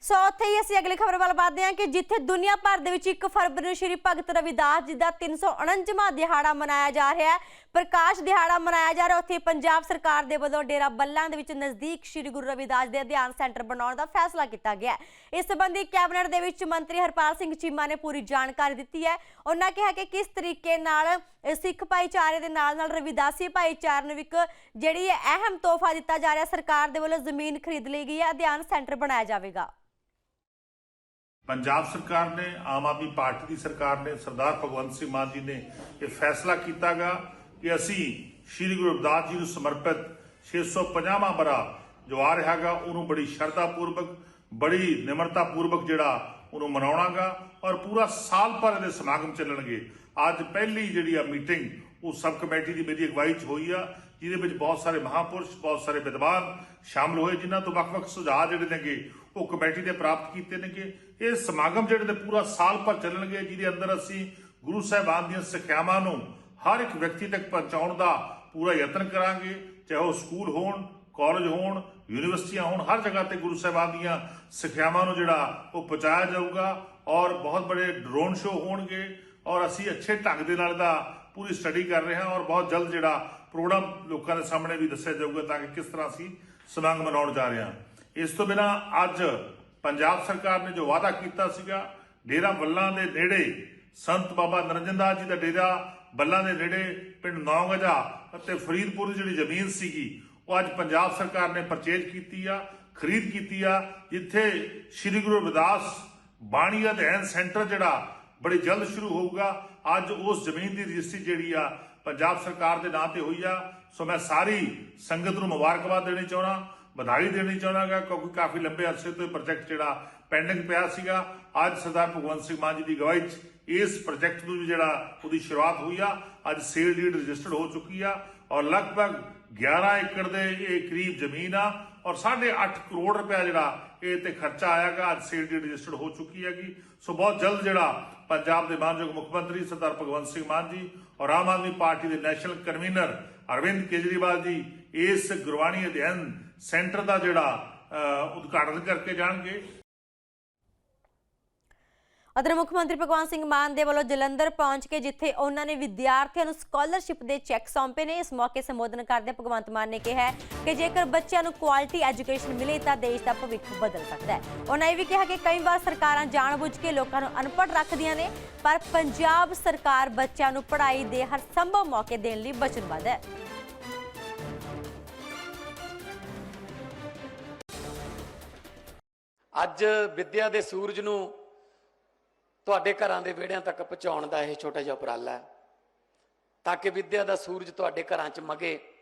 S1: ਸੋ ਉੱਥੇ ਹੀ ਅਸੀਂ ਅਗਲੀ ਖਬਰ ਵੱਲ ਵਧਦੇ ਹਾਂ ਕਿ ਜਿੱਥੇ ਦੁਨੀਆ ਭਰ ਦੇ ਵਿੱਚ 1 ਫਰਵਰੀ ਨੂੰ ਸ਼੍ਰੀ ਭਗਤ ਰਵਿਦਾਸ ਜੀ ਦਾ 349ਵਾਂ ਦਿਹਾੜਾ ਮਨਾਇਆ ਜਾ ਰਿਹਾ ਹੈ, ਪ੍ਰਕਾਸ਼ ਦਿਹਾੜਾ ਮਨਾਇਆ ਜਾ ਰਿਹਾ, ਉੱਥੇ ਪੰਜਾਬ ਸਰਕਾਰ ਦੇ ਵੱਲੋਂ ਡੇਰਾ ਬੱਲਾਂ ਦੇ ਵਿੱਚ ਨਜ਼ਦੀਕ ਸ਼੍ਰੀ ਗੁਰੂ ਰਵਿਦਾਸ ਦੇ ਅਧਿਐਨ ਸੈਂਟਰ ਬਣਾਉਣ ਦਾ ਫੈਸਲਾ ਕੀਤਾ ਗਿਆ ਹੈ। ਇਸ ਸੰਬੰਧੀ ਕੈਬਨਿਟ ਦੇ ਵਿੱਚ ਮੰਤਰੀ ਹਰਪਾਲ ਸਿੰਘ ਚੀਮਾ ਨੇ ਪੂਰੀ ਜਾਣਕਾਰੀ ਦਿੱਤੀ ਹੈ। ਉਹਨਾਂ ਕਿਹਾ ਕਿ ਕਿਸ ਤਰੀਕੇ ਨਾਲ ਸਿੱਖ ਭਾਈਚਾਰੇ ਦੇ ਨਾਲ ਨਾਲ ਰਵਿਦਾਸੀ ਭਾਈਚਾਰੇ ਨੂੰ ਇੱਕ ਜਿਹੜੀ ਅਹਿਮ ਤੋਹਫਾ ਦਿੱਤਾ ਜਾ ਰਿਹਾ, ਸਰਕਾਰ ਦੇ ਵੱਲੋਂ ਜ਼ਮੀਨ ਖਰੀਦ ਲਈ ਗਈ ਹੈ ਅਧਿਆਨ ਸੈਂਟਰ ਬਣਾਇਆ ਜਾਵੇਗਾ।
S3: ਪੰਜਾਬ ਸਰਕਾਰ ਨੇ, ਆਮ ਆਦਮੀ ਪਾਰਟੀ ਦੀ ਸਰਕਾਰ ਨੇ, ਸਰਦਾਰ ਭਗਵੰਤ ਸਿੰਘ ਮਾਨ ਜੀ ਨੇ ਇਹ ਫੈਸਲਾ ਕੀਤਾਗਾ ਕਿ ਅਸੀਂ ਸ੍ਰੀ ਗੁਰੂ ਰਵਿਦਾਸ ਜੀ ਨੂੰ ਸਮਰਪਿਤ 650ਵਾਂ ਬਰਾ ਜੋ ਆ ਰਿਹਾਗਾ, ਉਹਨੂੰ ਬੜੀ ਸ਼ਰਧਾ ਪੂਰਵਕ ਬੜੀ ਨਿਮਰਤਾ ਪੂਰਵਕ ਜਿਹੜਾ ਉਹਨੂੰ ਮਨਾਉਣਾਗਾ ਔਰ ਪੂਰਾ ਸਾਲ ਭਰ ਦੇ ਸਮਾਗਮ ਚੱਲਣਗੇ। ਅੱਜ ਪਹਿਲੀ ਜਿਹੜੀ ਆ ਮੀਟਿੰਗ, ਉਹ ਸਬ ਕਮੇਟੀ ਦੀ ਮੇਰੀ ਅਗਵਾਈ 'ਚ ਹੋਈ ਆ, ਜਿਹਦੇ ਵਿੱਚ ਬਹੁਤ ਸਾਰੇ ਮਹਾਪੁਰਸ਼, ਬਹੁਤ ਸਾਰੇ ਵਿਦਵਾਨ ਸ਼ਾਮਲ ਹੋਏ, ਜਿਨ੍ਹਾਂ ਤੋਂ ਵੱਖ-ਵੱਖ ਸੁਝਾਅ ਜਿਹੜੇ ਨੇਗੇ, ਉਹ ਕਮੇਟੀ ਦੇ ਪ੍ਰਾਪਤ ਕੀਤੇ ਨੇਗੇ। ਇਹ ਸਮਾਗਮ ਜਿਹੜੇ ਨੇ, ਪੂਰਾ ਸਾਲ ਭਰ ਚੱਲਣਗੇ, ਜਿਹਦੇ ਅੰਦਰ ਅਸੀਂ ਗੁਰੂ ਸਾਹਿਬਾਨ ਦੀਆਂ ਸਿੱਖਿਆਵਾਂ ਨੂੰ ਹਰ ਇੱਕ ਵਿਅਕਤੀ ਤੱਕ ਪਹੁੰਚਾਉਣ ਦਾ ਪੂਰਾ ਯਤਨ ਕਰਾਂਗੇ, ਚਾਹੇ ਉਹ ਸਕੂਲ ਹੋਣ, ਕਾਲਜ ਹੋਣ, ਯੂਨੀਵਰਸਿਟੀਆਂ ਹੋਣ, ਹਰ ਜਗ੍ਹਾ ਤੇ ਗੁਰੂ ਸਾਹਿਬਾਨ ਦੀਆਂ ਸਿੱਖਿਆਵਾਂ ਨੂੰ ਜਿਹੜਾ ਉਹ ਪਹੁੰਚਾਇਆ ਜਾਊਗਾ। ਔਰ ਬਹੁਤ ਬੜੇ ਡਰੋਨ ਸ਼ੋਅ ਹੋਣਗੇ ਔਰ ਅਸੀਂ ਅੱਛੇ ਢੰਗ ਦੇ ਨਾਲ ਦਾ ਪੂਰੀ ਸਟੱਡੀ ਕਰ ਰਹੇ ਹਾਂ ਔਰ ਬਹੁਤ ਜਲਦ ਜਿਹੜਾ ਪ੍ਰੋਗਰਾਮ ਲੋਕਾਂ ਦੇ ਸਾਹਮਣੇ ਵੀ ਦੱਸਿਆ ਜਾਊਗਾ ਤਾਂ ਕਿ ਕਿਸ ਤਰ੍ਹਾਂ ਅਸੀਂ ਸਮਾਗਮ ਮਨਾਉਣ ਜਾ ਰਹੇ ਹਾਂ। ਇਸ ਤੋਂ ਬਿਨਾ ਅੱਜ ਪੰਜਾਬ ਸਰਕਾਰ ਨੇ ਜੋ ਵਾਅਦਾ ਕੀਤਾ ਸੀਗਾ, ਡੇਰਾ ਬੱਲਾਂ ਦੇ ਨੇੜੇ ਸੰਤ ਬਾਬਾ ਨਰਿੰਦਰ ਦਾਸ ਜੀ ਦਾ ਡੇਰਾ ਬੱਲਾਂ ਦੇ ਨੇੜੇ ਪਿੰਡ ਨੌਗਜਾ ਅਤੇ ਫਰੀਦਪੁਰ ਦੀ ਜਿਹੜੀ ਜ਼ਮੀਨ ਸੀਗੀ, ਉਹ ਅੱਜ ਪੰਜਾਬ ਸਰਕਾਰ ਨੇ ਪਰਚੇਜ ਕੀਤੀ ਆ, ਖਰੀਦ ਕੀਤੀ ਆ, ਜਿੱਥੇ ਸ੍ਰੀ ਗੁਰੂ ਰਵਿਦਾਸ ਬਾਣੀ ਅਧਿਐਨ ਸੈਂਟਰ ਜਿਹੜਾ ਬੜੀ ਜਲਦ ਸ਼ੁਰੂ ਹੋਊਗਾ। ਅੱਜ ਉਸ ਜ਼ਮੀਨ ਦੀ ਰਜਿਸਟਰੀ ਜਿਹੜੀ ਆ, ਪੰਜਾਬ ਸਰਕਾਰ ਦੇ ਨਾਂ ਤੇ ਹੋਈ ਆ। ਸੋ ਮੈਂ ਸਾਰੀ ਸੰਗਤ ਨੂੰ ਮੁਬਾਰਕਬਾਦ ਦੇਣੀ ਚਾਹਣਾ ਵਧਾਈ ਦੇਣੀ ਚਾਹਣਾਗਾ ਕਿਉਂਕਿ ਕਾਫੀ ਲੰਬੇ ਅਰਸੇ ਤੋਂ ਇਹ ਪ੍ਰੋਜੈਕਟ ਜਿਹੜਾ ਪੈਂਡਿੰਗ ਪਿਆ ਸੀਗਾ। ਅੱਜ ਸਰਦਾਰ ਭਗਵੰਤ ਸਿੰਘ ਮਾਨ ਜੀ ਦੀ ਅਗਵਾਈ 'ਚ ਇਸ ਪ੍ਰੋਜੈਕਟ ਨੂੰ ਵੀ ਜਿਹੜਾ ਉਹਦੀ ਸ਼ੁਰੂਆਤ ਹੋਈ ਆ। ਅੱਜ ਸੇਲ ਡੀਡ ਰਜਿਸਟਰਡ ਹੋ ਚੁੱਕੀ ਆ। ਔਰ ਲਗਭਗ 11 ਏਕੜ ਦੇ ਇਹ ਕਰੀਬ ਜ਼ਮੀਨ ਆ ਔਰ 8.5 ਕਰੋੜ ਰੁਪਇਆ ਜਿਹੜਾ ਇਹ ਤੇ ਖਰਚਾ ਆਇਆਗਾ ਅੱਜ ਸੇਲ ਡੀਡ ਰਜਿਸਟਰਡ ਹੋ ਚੁੱਕੀ ਹੈਗੀ। ਸੋ ਬਹੁਤ ਜਲਦ ਜਿਹੜਾ ਪੰਜਾਬ ਦੇ ਮਾਨਯੋਗ ਮੁੱਖ ਮੰਤਰੀ ਸਰਦਾਰ ਭਗਵੰਤ ਸਿੰਘ ਮਾਨ ਜੀ ਔਰ ਆਮ ਆਦਮੀ ਪਾਰਟੀ ਦੇ ਨੈਸ਼ਨਲ ਕਨਵੀਨਰ ਅਰਵਿੰਦ ਕੇਜਰੀਵਾਲ ਜੀ ਇਸ ਗੁਰਬਾਣੀ ਅਧਿਐਨ ਸੈਂਟਰ ਦਾ ਜਿਹੜਾ ਉਦਘਾਟਨ ਕਰਕੇ ਜਾਣਗੇ।
S1: ਉਧਰ ਮੁੱਖ ਮੰਤਰੀ ਭਗਵੰਤ ਸਿੰਘ ਮਾਨ ਦੇ ਵੱਲੋਂ ਜਲੰਧਰ ਪਹੁੰਚ ਕੇ ਜਿੱਥੇ ਉਹਨਾਂ ਨੇ ਵਿਦਿਆਰਥੀਆਂ ਨੂੰ ਸਕਾਲਰਸ਼ਿਪ ਦੇ ਚੈੱਕ ਸੌਂਪੇ ਨੇ, ਇਸ ਮੌਕੇ ਸੰਬੋਧਨ ਕਰਦੇ ਭਗਵੰਤ ਮਾਨ ਨੇ ਕਿਹਾ ਕਿ ਜੇਕਰ ਬੱਚਿਆਂ ਨੂੰ ਕੁਆਲਿਟੀ ਐਜੂਕੇਸ਼ਨ ਮਿਲੇ ਤਾਂ ਦੇਸ਼ ਦਾ ਭਵਿੱਖ ਬਦਲ ਸਕਦਾ ਹੈ। ਉਹਨਾਂ ਇਹ ਵੀ ਕਿਹਾ ਕਿ ਕਈ ਵਾਰ ਸਰਕਾਰਾਂ ਜਾਣਬੁੱਝ ਕੇ ਲੋਕਾਂ ਨੂੰ ਅਨਪੜ੍ਹ ਰੱਖਦੀਆਂ ਨੇ, ਪਰ ਪੰਜਾਬ ਸਰਕਾਰ ਬੱਚਿਆਂ ਨੂੰ ਪੜ੍ਹਾਈ ਦੇ ਹਰ ਸੰਭਵ ਮੌਕੇ ਦੇਣ ਲਈ ਵਚਨਬੱਧ ਹੈ।
S4: ਅੱਜ ਵਿੱਦਿਆ ਦੇ ਸੂਰਜ ਨੂੰ ਤੁਹਾਡੇ ਘਰਾਂ ਦੇ ਵਿਹੜਿਆਂ ਤੱਕ ਪਹੁੰਚਾਉਣ ਦਾ ਇਹ ਛੋਟਾ ਜਿਹਾ ਉਪਰਾਲਾ ਹੈ। ਤਾਂ ਕਿ ਵਿੱਦਿਆ ਦਾ ਸੂਰਜ ਤੁਹਾਡੇ ਘਰਾਂ 'ਚ ਮਗੇ,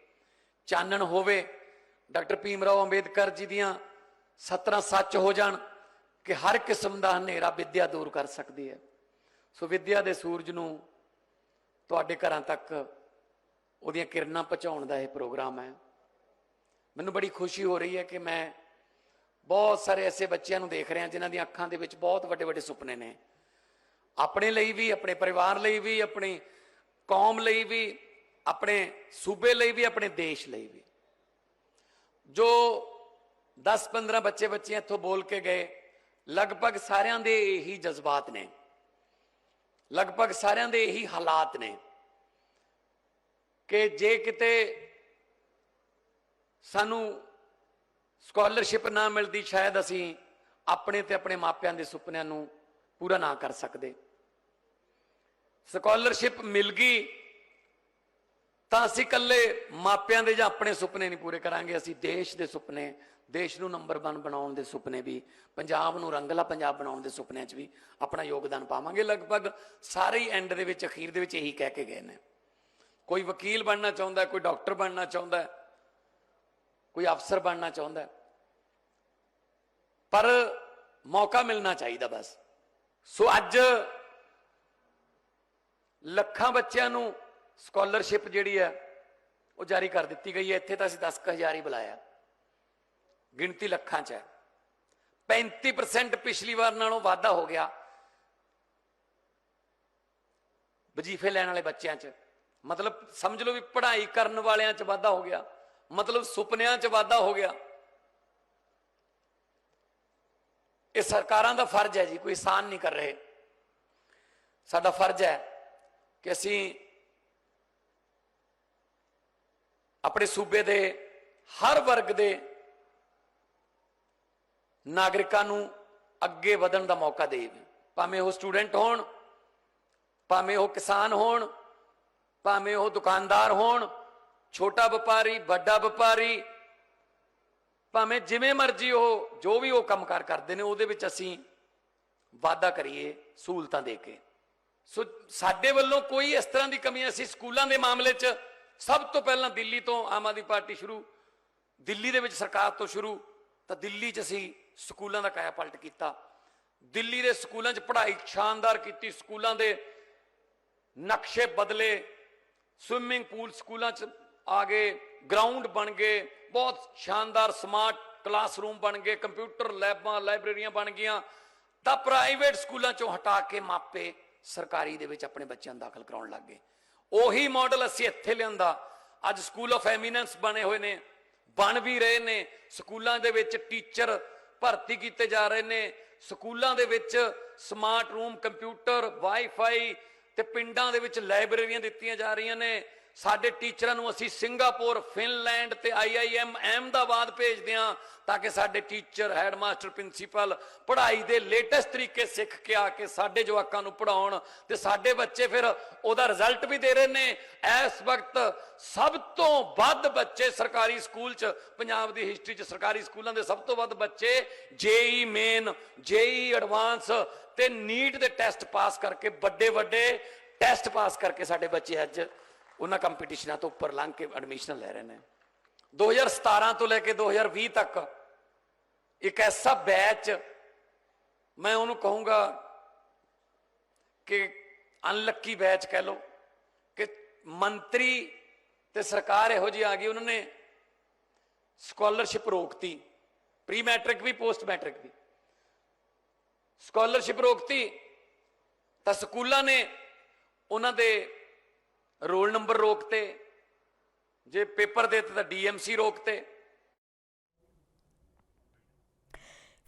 S4: ਚਾਨਣ ਹੋਵੇ। ਡਾਕਟਰ ਭੀਮ ਰਾਓ ਅੰਬੇਦਕਰ ਜੀ ਦੀਆਂ ਸਤਰਾਂ ਸੱਚ ਹੋ ਜਾਣ ਕਿ ਹਰ ਕਿਸਮ ਦਾ ਹਨੇਰਾ ਵਿੱਦਿਆ ਦੂਰ ਕਰ ਸਕਦੀ ਹੈ। ਸੋ ਵਿੱਦਿਆ ਦੇ ਸੂਰਜ ਨੂੰ ਤੁਹਾਡੇ ਘਰਾਂ ਤੱਕ ਉਹਦੀਆਂ ਕਿਰਨਾਂ ਪਹੁੰਚਾਉਣ ਦਾ ਇਹ ਪ੍ਰੋਗਰਾਮ ਹੈ। ਮੈਨੂੰ ਬੜੀ ਖੁਸ਼ੀ ਹੋ ਰਹੀ ਹੈ ਕਿ ਮੈਂ ਬਹੁਤ ਸਾਰੇ ਐਸੇ ਬੱਚਿਆਂ ਨੂੰ ਦੇਖ ਰਿਹਾ ਜਿਨ੍ਹਾਂ ਦੀਆਂ ਅੱਖਾਂ ਦੇ ਵਿੱਚ ਬਹੁਤ ਵੱਡੇ ਵੱਡੇ ਸੁਪਨੇ ਨੇ। ਆਪਣੇ ਲਈ ਵੀ, ਆਪਣੇ ਪਰਿਵਾਰ ਲਈ ਵੀ, ਆਪਣੀ ਕੌਮ ਲਈ ਵੀ, ਆਪਣੇ ਸੂਬੇ ਲਈ ਵੀ, ਆਪਣੇ ਦੇਸ਼ ਲਈ ਵੀ। ਜੋ 10-15 ਬੱਚੇ ਬੱਚੇ ਇੱਥੋਂ ਬੋਲ ਕੇ ਗਏ, ਲਗਭਗ ਸਾਰਿਆਂ ਦੇ ਇਹੀ ਜਜ਼ਬਾਤ ਨੇ। ਲਗਭਗ ਸਾਰਿਆਂ ਦੇ ਇਹੀ ਹਾਲਾਤ ਨੇ ਕਿ ਜੇ ਕਿਤੇ ਸਾਨੂੰ ਸਕਾਲਰਸ਼ਿਪ ਨਾ ਮਿਲਦੀ, ਸ਼ਾਇਦ ਅਸੀਂ ਆਪਣੇ ਤੇ ਆਪਣੇ ਮਾਪਿਆਂ ਦੇ ਸੁਪਨਿਆਂ ਨੂੰ ਪੂਰਾ ਨਾ ਕਰ ਸਕਦੇ। ਸਕਾਲਰਸ਼ਿਪ ਮਿਲ ਗਈ, ਤਾਂ ਅਸੀਂ ਇਕੱਲੇ ਮਾਪਿਆਂ ਦੇ ਜਾਂ ਆਪਣੇ ਸੁਪਨੇ ਨਹੀਂ ਪੂਰੇ ਕਰਾਂਗੇ, ਅਸੀਂ ਦੇਸ਼ ਦੇ ਸੁਪਨੇ, ਦੇਸ਼ ਨੂੰ ਨੰਬਰ 1 ਬਣਾਉਣ ਦੇ ਸੁਪਨੇ ਵੀ, ਪੰਜਾਬ ਨੂੰ ਰੰਗਲਾ ਪੰਜਾਬ ਬਣਾਉਣ ਦੇ ਸੁਪਨਿਆਂ 'ਚ ਵੀ ਆਪਣਾ ਯੋਗਦਾਨ ਪਾਵਾਂਗੇ। ਲਗਭਗ ਸਾਰੇ ਹੀ ਐਂਡ ਦੇ ਵਿੱਚ, ਅਖੀਰ ਦੇ ਵਿੱਚ ਇਹੀ ਕਹਿ ਕੇ ਗਏ ਨੇ। ਕੋਈ ਵਕੀਲ ਬਣਨਾ ਚਾਹੁੰਦਾ, ਕੋਈ ਡਾਕਟਰ ਬਣਨਾ ਚਾਹੁੰਦਾ, ਕੋਈ ਅਫਸਰ ਬਣਨਾ ਚਾਹੁੰਦਾ, ਪਰ ਮੌਕਾ ਮਿਲਣਾ ਚਾਹੀਦਾ ਬਸ। ਸੋ ਅੱਜ ਲੱਖਾਂ ਬੱਚਿਆਂ ਨੂੰ ਸਕਾਲਰਸ਼ਿਪ ਜਿਹੜੀ ਹੈ, ਉਹ ਜਾਰੀ ਕਰ ਦਿੱਤੀ ਗਈ ਹੈ। ਇੱਥੇ ਤਾਂ ਅਸੀਂ 10000 ਹੀ ਬੁਲਾਇਆ। ਗਿਣਤੀ ਲੱਖਾਂ 'ਚ ਹੈ। 35% ਪਿਛਲੀ ਵਾਰ ਨਾਲੋਂ ਵਾਧਾ ਹੋ ਗਿਆ। ਵਜੀਫੇ ਲੈਣ ਵਾਲੇ ਬੱਚਿਆਂ 'ਚ। ਮਤਲਬ ਸਮਝ ਲਓ ਵੀ ਪੜ੍ਹਾਈ ਕਰਨ ਵਾਲਿਆਂ 'ਚ ਵਾਧਾ ਹੋ ਗਿਆ। ਮਤਲਬ ਸੁਪਨਿਆਂ 'ਚ ਵਾਧਾ ਹੋ ਗਿਆ। ਇਹ ਸਰਕਾਰਾਂ ਦਾ ਫਰਜ਼ ਹੈ ਜੀ, ਕੋਈ ਆਸਾਨ ਨਹੀਂ ਕਰ ਰਹੇ। ਸਾਡਾ ਫਰਜ਼ ਹੈ ਕਿ ਅਸੀਂ ਆਪਣੇ ਸੂਬੇ ਦੇ ਹਰ ਵਰਗ ਦੇ ਨਾਗਰਿਕਾਂ ਨੂੰ ਅੱਗੇ ਵਧਣ ਦਾ ਮੌਕਾ ਦੇਵੇ ਭਾਵੇਂ ਉਹ ਸਟੂਡੈਂਟ ਹੋਣ, ਭਾਵੇਂ ਉਹ ਕਿਸਾਨ ਹੋਣ, ਭਾਵੇਂ ਉਹ ਦੁਕਾਨਦਾਰ ਹੋਣ, ਛੋਟਾ ਵਪਾਰੀ, ਵੱਡਾ ਵਪਾਰੀ ਭਾਵੇਂ ਜਿਵੇਂ ਮਰਜ਼ੀ ਉਹ, ਜੋ ਵੀ ਉਹ ਕੰਮਕਾਰ ਕਰਦੇ ਨੇ, ਉਹਦੇ ਵਿੱਚ ਅਸੀਂ ਵਾਅਦਾ ਕਰੀਏ, ਸਹੂਲਤਾਂ ਦੇ ਕੇ। ਸੋ ਸਾਡੇ ਵੱਲੋਂ ਕੋਈ ਇਸ ਤਰ੍ਹਾਂ ਦੀ ਕਮੀ ਅਸੀਂ ਸਕੂਲਾਂ ਦੇ ਮਾਮਲੇ 'ਚ ਸਭ ਤੋਂ ਪਹਿਲਾਂ ਦਿੱਲੀ ਤੋਂ ਆਮ ਆਦਮੀ ਪਾਰਟੀ ਸ਼ੁਰੂ, ਦਿੱਲੀ ਦੇ ਵਿੱਚ ਸਰਕਾਰ ਤੋਂ ਸ਼ੁਰੂ, ਤਾਂ ਦਿੱਲੀ 'ਚ ਅਸੀਂ ਸਕੂਲਾਂ ਦਾ ਕਾਇਆ ਪਲਟ ਕੀਤਾ। ਦਿੱਲੀ ਦੇ ਸਕੂਲਾਂ 'ਚ ਪੜ੍ਹਾਈ ਸ਼ਾਨਦਾਰ ਕੀਤੀ, ਸਕੂਲਾਂ ਦੇ ਨਕਸ਼ੇ ਬਦਲੇ ਸਵਿਮਿੰਗ ਪੂਲ ਸਕੂਲਾਂ 'ਚ ਆ ਗਏ ਗਰਾਊਂਡ ਬਣ ਗਏ, ਬਹੁਤ ਸ਼ਾਨਦਾਰ ਸਮਾਰਟ ਕਲਾਸਰੂਮ ਬਣ ਗਏ ਕੰਪਿਊਟਰ ਲੈਬਾਂ ਲਾਇਬ੍ਰੇਰੀਆਂ ਬਣ ਗਈਆਂ। ਤਾਂ ਪ੍ਰਾਈਵੇਟ ਸਕੂਲਾਂ 'ਚੋਂ ਹਟਾ ਕੇ ਮਾਪੇ ਸਰਕਾਰੀ ਦੇ ਵਿੱਚ ਆਪਣੇ ਬੱਚਿਆਂ ਨੂੰ ਦਾਖਲ ਕਰਾਉਣ ਲੱਗ ਗਏ। ਉਹੀ ਮਾਡਲ ਅਸੀਂ ਇੱਥੇ ਲਿਆਂਦਾ। ਅੱਜ ਸਕੂਲ ਆਫ ਐਮੀਨੈਂਸ ਬਣੇ ਹੋਏ ਨੇ, ਬਣ ਵੀ ਰਹੇ ਨੇ। ਸਕੂਲਾਂ ਦੇ ਵਿੱਚ ਟੀਚਰ ਭਰਤੀ ਕੀਤੇ ਜਾ ਰਹੇ ਨੇ। ਸਕੂਲਾਂ ਦੇ ਵਿੱਚ ਸਮਾਰਟ ਰੂਮ ਕੰਪਿਊਟਰ ਵਾਈਫਾਈ ਤੇ ਪਿੰਡਾਂ ਦੇ ਵਿੱਚ ਲਾਇਬ੍ਰੇਰੀਆਂ ਦਿੱਤੀਆਂ ਜਾ ਰਹੀਆਂ ਨੇ। ਸਾਡੇ ਟੀਚਰਾਂ ਨੂੰ ਅਸੀਂ ਸਿੰਗਾਪੁਰ, ਫਿਨਲੈਂਡ ਤੇ ਆਈਆਈਐਮ ਅਹਿਮਦਾਬਾਦ ਭੇਜਦੇ ਹਾਂ ਤਾਂ ਕਿ ਸਾਡੇ ਟੀਚਰ, ਹੈਡਮਾਸਟਰ, ਪ੍ਰਿੰਸੀਪਲ ਪੜ੍ਹਾਈ ਦੇ ਲੇਟੈਸਟ ਤਰੀਕੇ ਸਿੱਖ ਕੇ ਆ ਕੇ ਸਾਡੇ ਜਵਾਕਾਂ ਨੂੰ ਪੜਾਉਣ ਤੇ ਸਾਡੇ ਬੱਚੇ ਫਿਰ ਉਹਦਾ ਰਿਜ਼ਲਟ ਵੀ ਦੇ ਰਹੇ ਨੇ। ਇਸ ਵਕਤ ਸਭ ਤੋਂ ਵੱਧ ਬੱਚੇ ਸਰਕਾਰੀ ਸਕੂਲ 'ਚ, ਪੰਜਾਬ ਦੀ ਹਿਸਟਰੀ 'ਚ ਸਰਕਾਰੀ ਸਕੂਲਾਂ ਦੇ ਸਭ ਤੋਂ ਵੱਧ ਬੱਚੇ ਜੇਈ ਮੇਨ, ਜੇਈ ਐਡਵਾਂਸ ਤੇ ਨੀਟ ਦੇ ਟੈਸਟ ਪਾਸ ਕਰਕੇ ਵੱਡੇ ਵੱਡੇ ਟੈਸਟ ਪਾਸ ਕਰਕੇ ਸਾਡੇ ਬੱਚੇ ਅੱਜ ਉਹਨਾਂ ਕੰਪੀਟੀਸ਼ਨਾਂ ਤੋਂ ਉੱਪਰ ਲੰਘ ਕੇ ਐਡਮਿਸ਼ਨ ਲੈ ਰਹੇ ਨੇ। 2017 ਤੋਂ ਲੈ ਕੇ 2020 ਤੱਕ ਇੱਕ ਐਸਾ ਬੈਚ ਮੈਂ ਉਹਨੂੰ ਕਹੂੰਗਾ ਕਿ ਅਨਲੱਕੀ ਬੈਚ ਕਹਿ ਲਓ ਕਿ ਮੰਤਰੀ ਤੇ ਸਰਕਾਰ ਇਹੋ ਜਿਹੀ ਆ ਗਈ, ਉਹਨਾਂ ਨੇ ਸਕਾਲਰਸ਼ਿਪ ਰੋਕਤੀ। ਪ੍ਰੀ ਮੈਟ੍ਰਿਕ ਵੀ ਪੋਸਟ ਮੈਟ੍ਰਿਕ ਵੀ। ਸਕਾਲਰਸ਼ਿਪ ਰੋਕਤੀ ਤਾਂ ਸਕੂਲਾਂ ਨੇ ਉਹਨਾਂ ਦੇ ਰੋਲ ਨੰਬਰ ਰੋਕਤੇ, ਜੇ ਪੇਪਰ ਦੇ ਦਿੱਤੇ ਤਾਂ ਡੀਐਮਸੀ ਰੋਕਤੇ।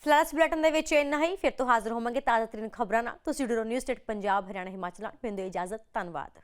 S1: ਫਿਲਹਾਲ ਇਸ ਬੁਲੇਟਿਨ ਦੇ ਵਿੱਚ ਇੰਨਾ ਹੀ, ਫਿਰ ਤੋਂ ਹਾਜ਼ਰ ਹੋਵਾਂਗੇ ਤਾਜ਼ਾ ਤਰੀਨ ਖਬਰਾਂ ਨਾਲ। ਤੁਸੀਂ ਜੁੜੇ ਰਹੋ ਨਿਊਜ਼ ਸਟੇਟ ਪੰਜਾਬ, ਹਰਿਆਣਾ, ਹਿਮਾਚਲ ਨਾਲ। ਮੈਨੂੰ ਦਿਓ ਇਜਾਜ਼ਤ, ਧੰਨਵਾਦ।